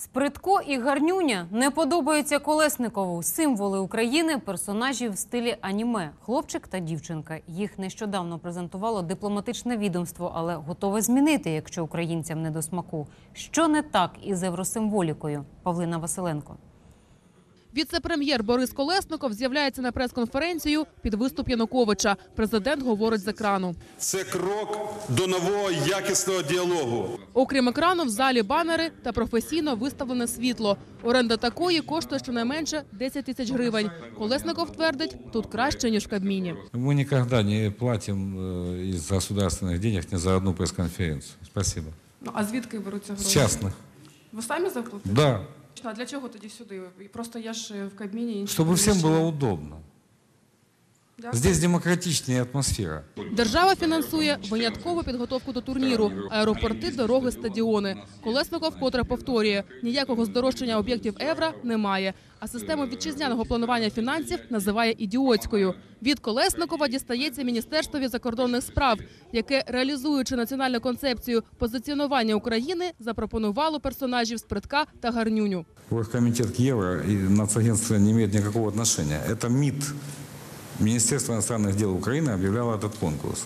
Спритко і гарнюня не подобаються Колесникову. Символи України персонажі в стилі аніме. Хлопчик та дівчинка. Їх нещодавно презентувало дипломатичне відомство, але готове змінити, якщо українцям не до смаку. Що не так із евросимволікою? Павлина Василенко. Віце-прем'єр Борис Колесников з'являється на прес-конференцію під виступ Януковича. Президент говорить з екрану. Це крок до нового якісного діалогу. Окрім екрану, в залі банери та професійно виставлене світло. Оренда такої коштує щонайменше 10 тисяч гривень. Колесников твердить, тут краще ніж в Кабміні. Мы никогда не платим э, из государственных денег ни за одну пресс-конференцию. Спасибо. Ну а звідки беруться С гроші? частных. Ви самі заплатили? Да. А для чего тоді сюди? Просто я ж е, в Кабміні. Чтобы всем было удобно. Здесь демократичнее атмосфера. Держава фінансує виняткову підготовку до турніру, аеропорти, дороги, стадіони. Колесников вкотре повторює: ніякого здорожчання об'єктів евро немає. А систему вітчизняного планування фінансів називає ідіотською. Від Колесникова дістається Міністерствові закордонних справ, яке, реалізуючи національну концепцію позиціонування України, запропонувало персонажів спритка та гарнюню. Оргкомитет к Евро и нацагентство не имеет никакого отношения. Это МИД. Министерство иностранных дел Украины объявляло этот конкурс.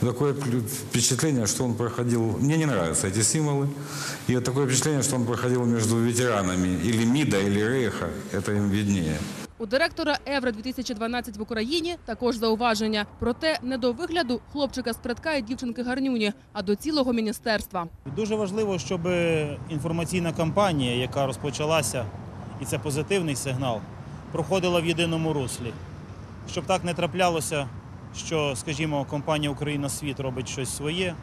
Такое плю- впечатление, что он проходил... Мне не нравятся эти символы. И вот такое впечатление, что он проходил между ветеранами или МИДа, или Рейха. Это им виднее. У директора Евро 2012 в Україні також зауваження. Проте не до вигляду хлопчика спритка і дівчинки гарнюні, а до цілого міністерства. Дуже важливо, щоб інформаційна кампанія, яка розпочалася, і це позитивний сигнал, проходила в єдиному руслі. Щоб так не траплялося, що, скажімо, компанія Україна Світ робить щось своє,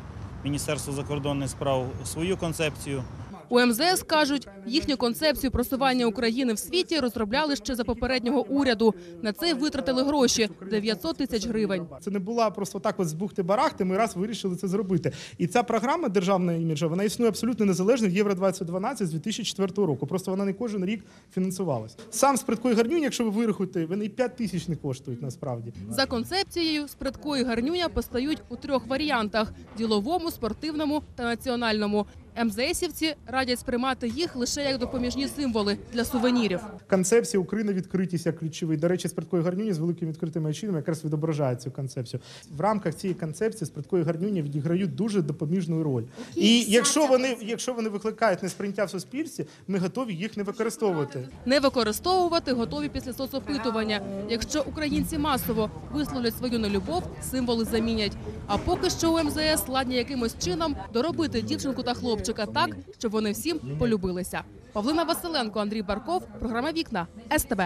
Міністерство закордонних справ свою концепцію. У МЗС кажуть, їхню концепцію просування України в світі розробляли ще за попереднього уряду. На це витратили гроші 900 тисяч гривень. Це не була просто так от з бухти-барахти, ми раз вирішили це зробити. І ця програма державна іміджа, вона існує абсолютно незалежно від Євро 2012 з 2004 року. Просто вона не кожен рік фінансувалась. Сам спритко і гарнюнь, якщо ви вирахуєте, вони і 5 тисяч не коштують насправді. За концепцією спритко і гарнюня постають у трьох варіантах: діловому, спортивному та національному. МЗСівці радять сприймати їх лише як допоміжні символи для сувенірів. Концепція Україна відкритість як ключовий. До речі, спритко гарнюні з великими відкритими очима якраз відображає цю концепцію. В рамках цієї концепції спритко гарнюні відіграють дуже допоміжну роль. І якщо вони, якщо вони викликають несприйняття в суспільстві, ми готові їх не використовувати. Не використовувати готові після соцопитування. Якщо українці масово висловлять свою нелюбов, символи замінять. А поки що у МЗС ладні якимось чином доробити дівчинку та хлопчика так, щоб вони всім полюбилися. Павлина Василенко, Андрій Барков, програма Вікна СТБ.